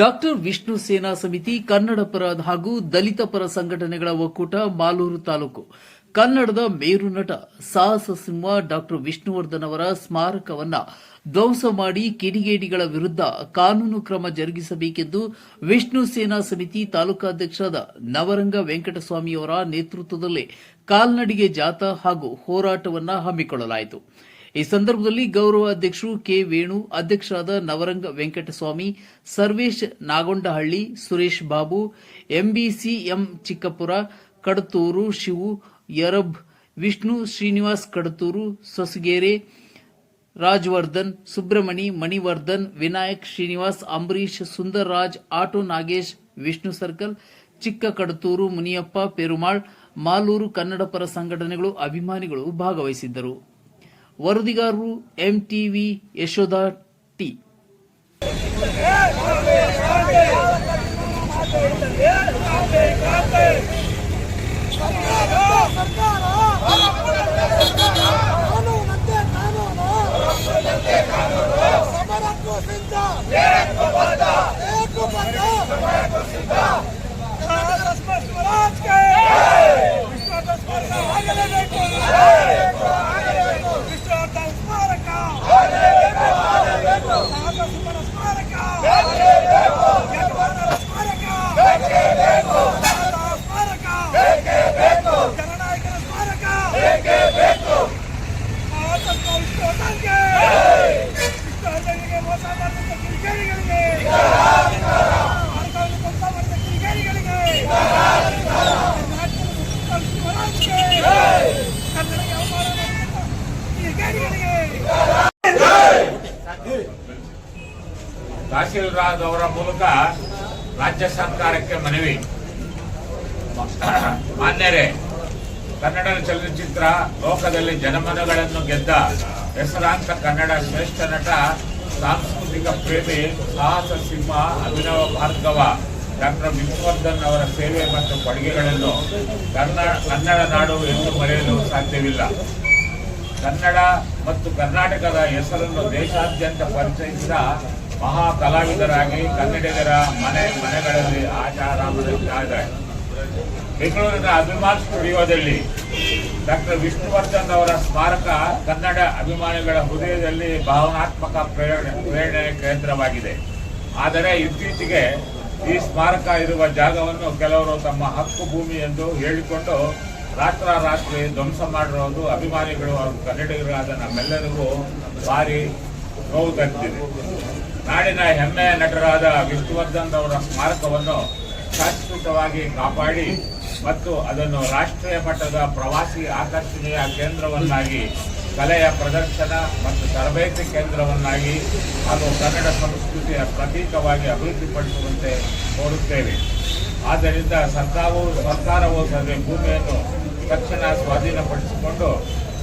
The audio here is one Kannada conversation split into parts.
ಡಾಕ್ಟರ್ ವಿಷ್ಣು ಸೇನಾ ಸಮಿತಿ, ಕನ್ನಡ ಪರ ಹಾಗೂ ದಲಿತ ಪರ ಸಂಘಟನೆಗಳ ಒಕ್ಕೂಟ, ಮಾಲೂರು ತಾಲೂಕು. ಕನ್ನಡದ ಮೇರು ನಟ ಸಾಹಸ ಸಿಂಹ ಡಾಕ್ಟರ್ ವಿಷ್ಣುವರ್ಧನ್ ಅವರ ಸ್ಮಾರಕವನ್ನ ಧ್ವಂಸ ಮಾಡಿ ಕಿಡಿಗೇಡಿಗಳ ವಿರುದ್ಧ ಕಾನೂನು ಕ್ರಮ ಜರುಗಿಸಬೇಕೆಂದು ವಿಷ್ಣು ಸೇನಾ ಸಮಿತಿ ತಾಲೂಕಾಧ್ಯಕ್ಷರಾದ ನವರಂಗ ವೆಂಕಟಸ್ವಾಮಿಯವರ ನೇತೃತ್ವದಲ್ಲಿ ಕಾಲ್ನಡಿಗೆ ಜಾಥಾ ಹಾಗೂ ಹೋರಾಟವನ್ನು ಹಮ್ಮಿಕೊಳ್ಳಲಾಯಿತು. ಈ ಸಂದರ್ಭದಲ್ಲಿ ಗೌರವ ಅಧ್ಯಕ್ಷರು ಕೆ ವೇಣು, ಅಧ್ಯಕ್ಷರಾದ Navaranga Venkataswamy, Sarvesh Nagondahalli, Suresh Babu, MBCM Chikkapura, Kadathur, Shivu, Yarab, Vishnu Srinivas Kadathur, Sosagere, Rajavardhan Subramani Manivardhan, Vinayak Srinivas Ambarish Sundar Raj auto Nagesh, Vishnu circle, Chikka Kadathur, Muniyappa, Perumal, Malur Kannada ಪರ ಸಂಘಟನೆಗಳು ಅಭಿಮಾನಿಗಳು ಭಾಗವಹಿಸಿದ್ದರು. ವರದಿಗಾರರು ಎಂಟಿವಿ ಯಶೋಧ ಟಿ. ಕಾನೂನಂತೆ ಕಾನೂನು ತಹಸೀಲ್ದಾರ್ ಅವರ ಮೂಲಕ ರಾಜ್ಯ ಸರ್ಕಾರಕ್ಕೆ ಮನವಿ. ಮಾನ್ಯರೇ, ಕನ್ನಡ ಚಲನಚಿತ್ರ ಲೋಕದಲ್ಲಿ ಜನಮನಗಳನ್ನು ಗೆದ್ದ ಹೆಸರಾಂತ ಕನ್ನಡ ಶ್ರೇಷ್ಠ ನಟ, ಸಾಂಸ್ಕೃತಿಕ ಪ್ರೇಮಿ, ಸಾಹಸ ಸಿಂಹ, ಅಭಿನವ ಭಾರ್ಗವ, ಡಾಕ್ಟರ್ ವಿಷ್ಣುವರ್ಧನ್ ಅವರ ಸೇವೆ ಮತ್ತು ಕೊಡುಗೆಗಳನ್ನು ಕನ್ನಡ ಕನ್ನಡ ನಾಡು ಎಂದು ಮರೆಯಲು ಸಾಧ್ಯವಿಲ್ಲ. ಕನ್ನಡ ಮತ್ತು ಕರ್ನಾಟಕದ ಹೆಸರನ್ನು ದೇಶಾದ್ಯಂತ ಪರಿಚಯಿಸಿದ ಮಹಾ ಕಲಾವಿದರಾಗಿ ಕನ್ನಡಿಗರ ಮನೆ ಮನೆಗಳಲ್ಲಿ ಆಚಾರಾಮರಿದ್ದಾರೆ ಬೆಂಗಳೂರಿನ ಅಭಿಮಾನ್ ಸ್ಟುಡಿಯೋದಲ್ಲಿ ಡಾಕ್ಟರ್ ವಿಷ್ಣುವರ್ಧನ್ ಅವರ ಸ್ಮಾರಕ ಕನ್ನಡ ಅಭಿಮಾನಿಗಳ ಹೃದಯದಲ್ಲಿ ಭಾವನಾತ್ಮಕ ಪ್ರೇರಣೆ ಪ್ರೇರಣೆ ಕೇಂದ್ರವಾಗಿದೆ. ಆದರೆ ಇತ್ತೀಚೆಗೆ ಈ ಸ್ಮಾರಕ ಇರುವ ಜಾಗವನ್ನು ಕೆಲವರು ತಮ್ಮ ಹಕ್ಕು ಭೂಮಿ ಎಂದು ಹೇಳಿಕೊಂಡು ರಾತ್ರಾರಾತ್ರಿ ಧ್ವಂಸ ಮಾಡಿರೋದು ಅಭಿಮಾನಿಗಳು ಹಾಗೂ ಕನ್ನಡಿಗರಾದ ನಮ್ಮೆಲ್ಲರಿಗೂ ಭಾರಿ ನೋವು ತಂದಿದೆ ನಾಡಿನ ಹೆಮ್ಮೆಯ ನಟರಾದ ವಿಷ್ಣುವರ್ಧನ್ ಅವರ ಸ್ಮಾರಕವನ್ನು ಶಾಶ್ವತವಾಗಿ ಕಾಪಾಡಿ ಮತ್ತು ಅದನ್ನು ರಾಷ್ಟ್ರೀಯ ಮಟ್ಟದ ಪ್ರವಾಸಿ ಆಕರ್ಷಣೆಯ ಕೇಂದ್ರವನ್ನಾಗಿ, ಕಲೆಯ ಪ್ರದರ್ಶನ ಮತ್ತು ತರಬೇತಿ ಕೇಂದ್ರವನ್ನಾಗಿ ಹಾಗೂ ಕನ್ನಡ ಸಂಸ್ಕೃತಿಯ ಪ್ರತೀಕವಾಗಿ ಅಭಿವೃದ್ಧಿಪಡಿಸುವಂತೆ ಕೋರುತ್ತೇವೆ ಆದ್ದರಿಂದ ಸರ್ಕಾರವು ಸರ್ಕಾರವು ಸಭೆ ಭೂಮಿಯನ್ನು ತಕ್ಷಣ ಸ್ವಾಧೀನಪಡಿಸಿಕೊಂಡು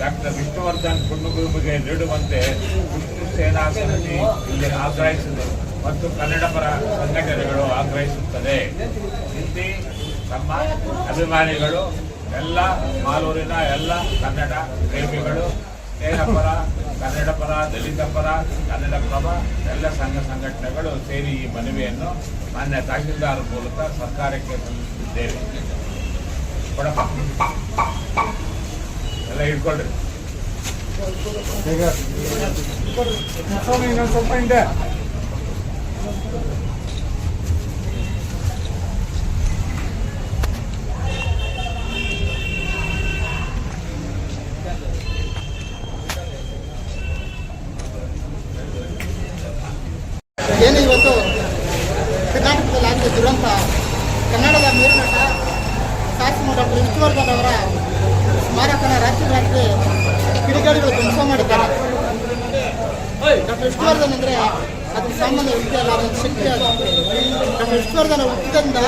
ಡಾಕ್ಟರ್ ವಿಷ್ಣುವರ್ಧನ್ ಪುಣ್ಯಭೂಮಿಗೆ ನೀಡುವಂತೆ ವಿಷ್ಣು ಸೇನಾ ಸಮಿತಿ ಇಲ್ಲಿ ಆಗ್ರಹಿಸಿದರು ಮತ್ತು ಕನ್ನಡ ಪರ ಸಂಘಟನೆಗಳು ಆಗ್ರಹಿಸುತ್ತದೆ. ಹಿಂದಿ, ತಮ್ಮ ಅಭಿಮಾನಿಗಳು, ಎಲ್ಲ ಮಾಲೂರಿನ ಎಲ್ಲ ಕನ್ನಡ ಪ್ರೇಮಿಗಳು, ಸೇನಾ ಪರ, ಕನ್ನಡ ಪರ, ದಲಿತ ಪರ, ಕನ್ನಡ ಪ್ರಭ, ಎಲ್ಲ ಸಂಘ ಸಂಘಟನೆಗಳು ಸೇರಿ ಈ ಮನವಿಯನ್ನು ಮಾನ್ಯ ತಹಶೀಲ್ದಾರ್ ಮೂಲಕ ಸರ್ಕಾರಕ್ಕೆ ಸಲ್ಲಿಸಿದ್ದೇವೆ ಕೊಡಪ್ಪ ಎಲ್ಲ ಇಟ್ಕೊಳ್ರಿ ಇನ್ನೊಂದು ಸ್ವಲ್ಪ ಏನು ಇವತ್ತು ಕರ್ನಾಟಕದಲ್ಲಿ ಆಗಿದೆ ದುರಂತ ಕನ್ನಡದ ಶಾಸನ ಡಾಕ್ಟರ್ ವಿಷ್ಣುವರ್ಧನ್ ಅವರ ಸ್ಮಾರಕನ ರಾತ್ರಿ ರಾತ್ರಿ ಕಿಡಿಗೇಡಿಗಳು ಧ್ವಂಸ ಮಾಡಿದ್ದಾರೆ. ಡಾಕ್ಟರ್ ವಿಷ್ಣುವರ್ಧನ್ ಅಂದರೆ ಅದು ಸಾಮಾನ್ಯ ವ್ಯಕ್ತಿ ಅಲ್ಲ ಅದೊಂದು ಶಕ್ತಿ ಅದು ಡಾಕ್ಟರ್ ವಿಷ್ಣುವರ್ಧನ್ ಹುಟ್ಟಿದಿಂದ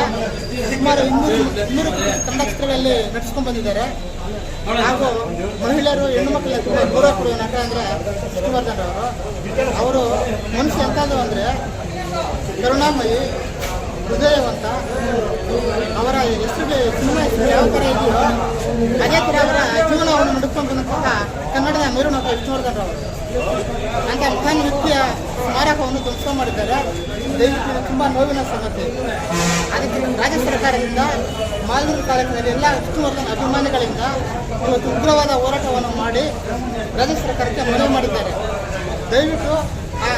ಸುಮಾರು ಇನ್ನೂರು ಇನ್ನೂರು ಕನ್ನಡ ಚಿತ್ರಗಳಲ್ಲಿ ನಟಿಸ್ಕೊಂಡು ಬಂದಿದ್ದಾರೆ. ಹಾಗೂ ಮಹಿಳೆಯರು, ಹೆಣ್ಣು ಮಕ್ಕಳಿಗೆ ತುಂಬ ಗೌರವ ಕೊಡುವ ನಟ ಅಂದರೆ ವಿಷ್ಣುವರ್ಧನ್ ಅವರು. ಅವರು ಮನುಷ್ಯ ಎಂಥದ್ದು ಅಂದರೆ ಕರುಣಾಮಯಿ, ಹೃದಯವಂತ ಯಾವ ಥರ ಇದೆಯೋ ಅದೇ ಥರ ಅವರ ಜೀವನವನ್ನು ನಡ್ಕೊಂಡು ಬಂದಂತಹ ಕನ್ನಡದ ಮೇರುನಟ ವಿಷ್ಣುವರ್ಧನ್ ಅವರು ಅಂತ ಮಹಾನ್ ವ್ಯಕ್ತಿಯ ಸ್ಮಾರಕವನ್ನು ಧ್ವಂಸ ಮಾಡಿದ್ದಾರೆ. ದಯವಿಟ್ಟು ತುಂಬ ನೋವಿನ ಸಂಗತಿ ಅದಕ್ಕೆ ರಾಜ್ಯ ಸರ್ಕಾರದಿಂದ ಮಾಲೂರು ತಾಲೂಕಿನಲ್ಲಿ ಎಲ್ಲ ವಿಷ್ಣುವರ್ಧನ್ ಅಭಿಮಾನಿಗಳಿಂದ ಇವತ್ತು ಉಗ್ರವಾದ ಹೋರಾಟವನ್ನು ಮಾಡಿ ರಾಜ್ಯ ಸರ್ಕಾರಕ್ಕೆ ಮನವಿ ಮಾಡಿದ್ದಾರೆ. ದಯವಿಟ್ಟು ಆ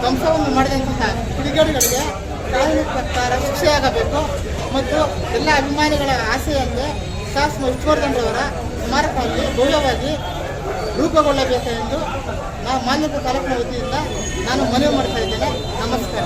ಧ್ವಂಸವನ್ನು ಮಾಡಿದಂತಹ ಕಿಡಿಗೇಡುಗಳಿಗೆ ಕಾನೂನು ಪ್ರಕಾರ ಶಿಕ್ಷೆಯಾಗಬೇಕು. ಮತ್ತು ಎಲ್ಲ ಅಭಿಮಾನಿಗಳ ಆಸೆಯಂತೆ ಸಾಸ್ ವಿಷ್ಣುವರ್ಧನ್ರವರ ಸ್ಮಾರಕವಾಗಿ ಭವ್ಯವಾಗಿ ರೂಪುಗೊಳ್ಳಬೇಕೆಂದು ನಾವು ಮಾನ್ಯತೆ ತಾಲೂಕಿನ ವತಿಯಿಂದ ನಾನು ಮನವಿ ಮಾಡ್ತಾ ಇದ್ದೇನೆ. ನಮಸ್ಕಾರ.